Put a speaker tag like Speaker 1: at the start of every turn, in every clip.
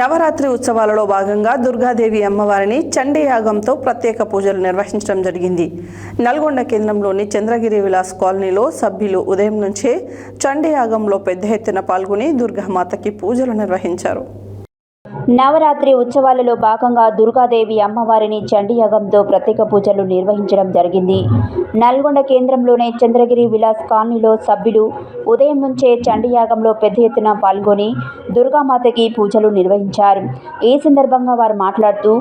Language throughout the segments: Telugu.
Speaker 1: నవరాత్రి ఉత్సవాలలో భాగంగా దుర్గాదేవి అమ్మవారిని చండీయాగంతో ప్రత్యేక పూజలు నిర్వహించడం జరిగింది. నల్గొండ కేంద్రంలోని చంద్రగిరి విలాస్ కాలనీలో సభ్యులు ఉదయం నుంచే చండీయాగంలో పెద్ద ఎత్తున పాల్గొని దుర్గామాతకి పూజలు నిర్వహించారు.
Speaker 2: నవరాత్రి ఉత్సవాలలో భాగంగా దుర్గాదేవి అమ్మవారిని చండీయాగంతో ప్రత్యేక పూజలు నిర్వహించడం జరిగింది. నల్గొండ కేంద్రంలోనే చంద్రగిరి విలాస్ కాలనీలో సభ్యులు ఉదయం నుంచే చండీయాగంలో పెద్ద ఎత్తున పాల్గొని దుర్గామాతకి పూజలు నిర్వహించారు. ఈ సందర్భంగా వారు మాట్లాడుతూ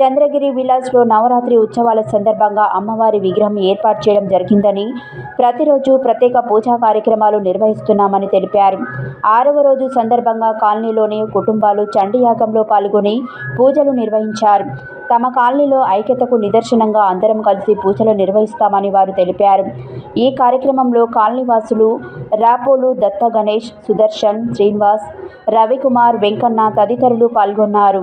Speaker 2: చంద్రగిరి విలాస్లో నవరాత్రి ఉత్సవాల సందర్భంగా అమ్మవారి విగ్రహం ఏర్పాటు చేయడం జరిగిందని ప్రతిరోజు ప్రత్యేక పూజా కార్యక్రమాలు నిర్వహిస్తున్నామని తెలిపారు. ఆరవ రోజు సందర్భంగా కాలనీలోని కుటుంబాలు చండీయాగంలో పాల్గొని పూజలు నిర్వహించారు. తమ కాలనీలో ఐక్యతకు నిదర్శనంగా అందరం కలిసి పూజలు నిర్వహిస్తామని వారు తెలిపారు. ఈ కార్యక్రమంలో కాలనీవాసులు రాపోలు దత్త గణేష్ సుదర్శన్ శ్రీనివాస్ రవికుమార్ వెంకన్న తదితరులు పాల్గొన్నారు.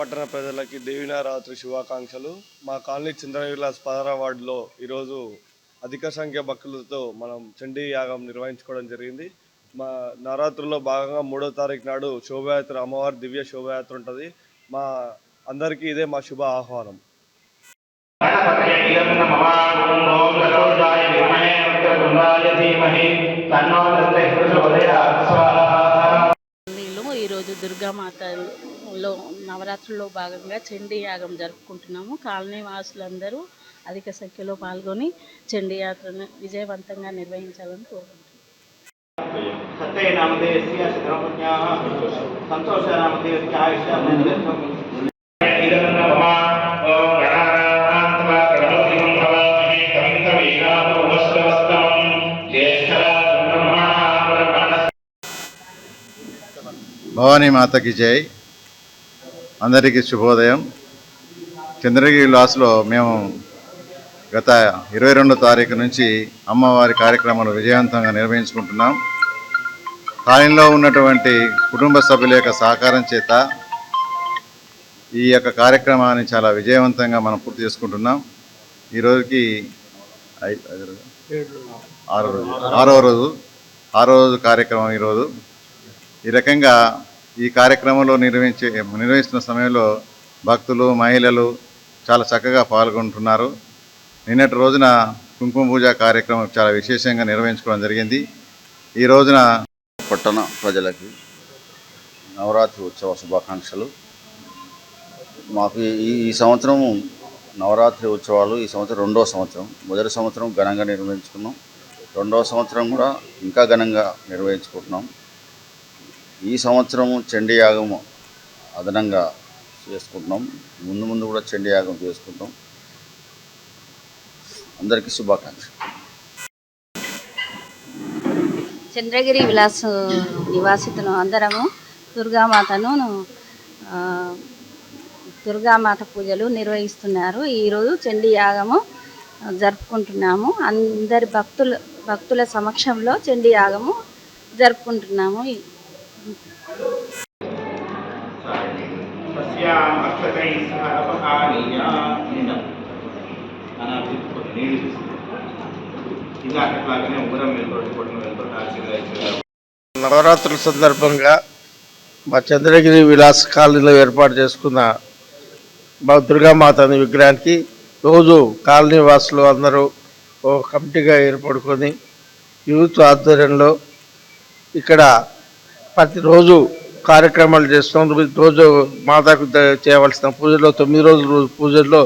Speaker 3: పట్టణ ప్రజలకి దేవినారాత్రి శుభాకాంక్షలు. మా కాలనీ చంద్రవిలాస్ పదహార వార్డులో ఈరోజు అధిక సంఖ్య భక్తులతో మనం చండీ యాగం నిర్వహించుకోవడం జరిగింది. మా నవరాత్రుల్లో భాగంగా మూడో తారీఖు నాడు శోభయాత్ర అమ్మవారి దివ్య శోభయాత్ర ఉంటుంది. మా అందరికీ ఇదే మా శుభ ఆహ్వానం.
Speaker 4: ఈరోజు దుర్గామాత లో నవరాత్రుల్లో భాగంగా చండీ యాగం జరుపుకుంటున్నాము. కాలనీ వాసులందరూ అధిక సంఖ్యలో పాల్గొని చండీ యాత్రను విజయవంతంగా నిర్వహించాలని
Speaker 5: కోరుకుంటున్నాము.
Speaker 6: భవానీ మాతకి జై. అందరికీ శుభోదయం. చంద్రగిరి లాస్లో మేము గత ఇరవై రెండో తారీఖు నుంచి అమ్మవారి కార్యక్రమాలు విజయవంతంగా నిర్వహించుకుంటున్నాం. కాలంలో ఉన్నటువంటి కుటుంబ సభ్యుల యొక్క సహకారం చేత ఈ యొక్క కార్యక్రమాన్ని చాలా విజయవంతంగా మనం పూర్తి చేసుకుంటున్నాం. ఈరోజుకి ఆరో రోజు. ఆరో రోజు ఆరో రోజు కార్యక్రమం ఈరోజు ఈ రకంగా ఈ కార్యక్రమంలో నిర్వహించే నిర్వహిస్తున్న సమయంలో భక్తులు మహిళలు చాలా చక్కగా పాల్గొంటున్నారు. నిన్నటి రోజున కుంకుమ పూజ కార్యక్రమం చాలా విశేషంగా నిర్వహించుకోవడం జరిగింది. ఈ రోజున
Speaker 7: పట్టణ ప్రజలకి నవరాత్రి ఉత్సవ శుభాకాంక్షలు. మాకు ఈ ఈ సంవత్సరం నవరాత్రి ఉత్సవాలు ఈ సంవత్సరం రెండో సంవత్సరం. మొదటి సంవత్సరం ఘనంగా నిర్వహించుకున్నాం. రెండవ సంవత్సరం కూడా ఇంకా ఘనంగా నిర్వహించుకుంటున్నాం. ఈ సంవత్సరము చండీ యాగము అదనంగా చేసుకుంటున్నాం. ముందు ముందు కూడా చండీ యాగం చేసుకుంటాం అందరికీ శుభాకాంక్షలు.
Speaker 8: చంద్రగిరి విలాస నివాసితును అందరము దుర్గామాతను దుర్గామాత పూజలు నిర్వహిస్తున్నారు. ఈరోజు చండీ యాగము జరుపుకుంటున్నాము. అందరి భక్తుల భక్తుల సమక్షంలో చండీ యాగము జరుపుకుంటున్నాము.
Speaker 9: నవరాత్రుల సందర్భంగా మా చంద్రగిరి విలాస్ కాలనీలో ఏర్పాటు చేసుకున్న మా దుర్గామాత అనే విగ్రహానికి రోజు కాలనీ వాసులు అందరూ ఓ కమిటీగా ఏర్పడుకొని యూత్ ఆధ్వర్యంలో ఇక్కడ ప్రతిరోజు కార్యక్రమాలు చేస్తాం. రోజు మాతకు చేయవలసిన పూజలో తొమ్మిది రోజుల రోజు పూజల్లో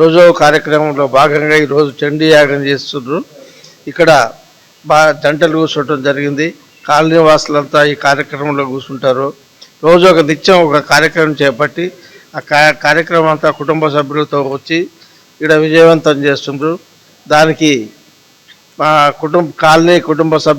Speaker 9: రోజు కార్యక్రమంలో భాగంగా ఈరోజు చండీ యాగం చేస్తున్నారు. ఇక్కడ బా జంటలు కూర్చోవటం జరిగింది. కాలనీ వాసులంతా ఈ కార్యక్రమంలో కూర్చుంటారు. రోజు ఒక నిత్యం ఒక కార్యక్రమం చేపట్టి ఆ కార్యక్రమం అంతా కుటుంబ సభ్యులతో వచ్చి ఇక్కడ విజయవంతం చేస్తుండ్రు దానికి మా కుటుంబ కాలనీ కుటుంబ సభ్యులు